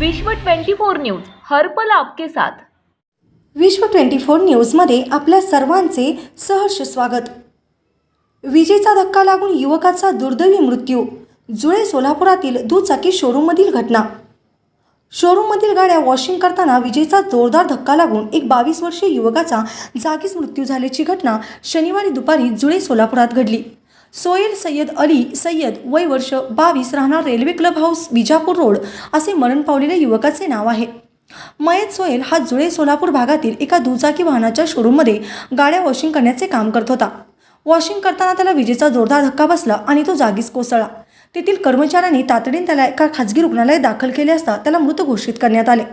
विश्व 24 न्यूज हर्पल आपके साथ. विश्व ट्वेंटी फोर न्यूजमध्ये आपल्या सर्वांचे सहर्ष स्वागत. विजेचा धक्का लागून युवकाचा दुर्दैवी मृत्यू जुळे सोलापुरातील दुचाकी शोरूममधील घटना. शोरूममधील गाड्या वॉशिंग करताना विजेचा जोरदार धक्का लागून एक बावीस वर्षीय युवकाचा जागीच मृत्यू झाल्याची घटना शनिवारी दुपारी जुळे सोलापुरात घडली. सोहेल सय्यद अली सय्यद वय वर्ष बावीस राहणार railway club house Vijapur road असे मरण पावलेल्या युवकाचे नाव आहे. मयत सोहेल हा जुळे सोलापूर भागातील एका दुचाकी वाहनाच्या शोरूममध्ये गाड्या वॉशिंग करण्याचे काम करत होता. वॉशिंग करताना त्याला विजेचा जोरदार धक्का बसला आणि तो जागीच कोसळला. तेथील कर्मचाऱ्यांनी तातडीने त्याला एका खाजगी रुग्णालयात दाखल केले असता त्याला मृत घोषित करण्यात आले.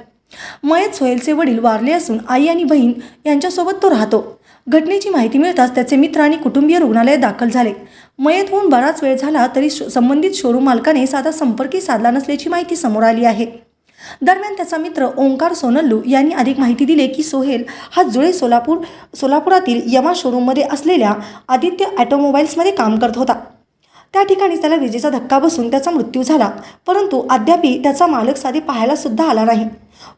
मयत सोहेलचे वडील वारले असून आई आणि बहीण यांच्यासोबत तो राहतो. घटनेची माहिती मिळताच त्याचे मित्र आणि कुटुंबीय रुग्णालयात दाखल झाले. मयत होऊन बराच वेळ झाला तरी शो- संबंधित शोरूम मालकाने साधा संपर्कही साधला नसल्याची माहिती समोर आली आहे. दरम्यान त्याचा मित्र ओंकार सोनल्लू यांनी अधिक माहिती दिली की सोहेल हा जुळे सोलापूर सोलापुरातील यमा शोरूममध्ये असलेल्या आदित्य ॲटोमोबाईल्समध्ये काम करत होता. त्या ठिकाणी त्याला विजेचा धक्का बसून त्याचा मृत्यू झाला परंतु अद्यापही त्याचा मालक साधे पाहायला सुद्धा आला नाही.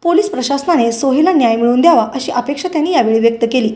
पोलीस प्रशासनाने सोहेलला न्याय मिळवून द्यावा अशी अपेक्षा त्यांनी यावेळी व्यक्त केली.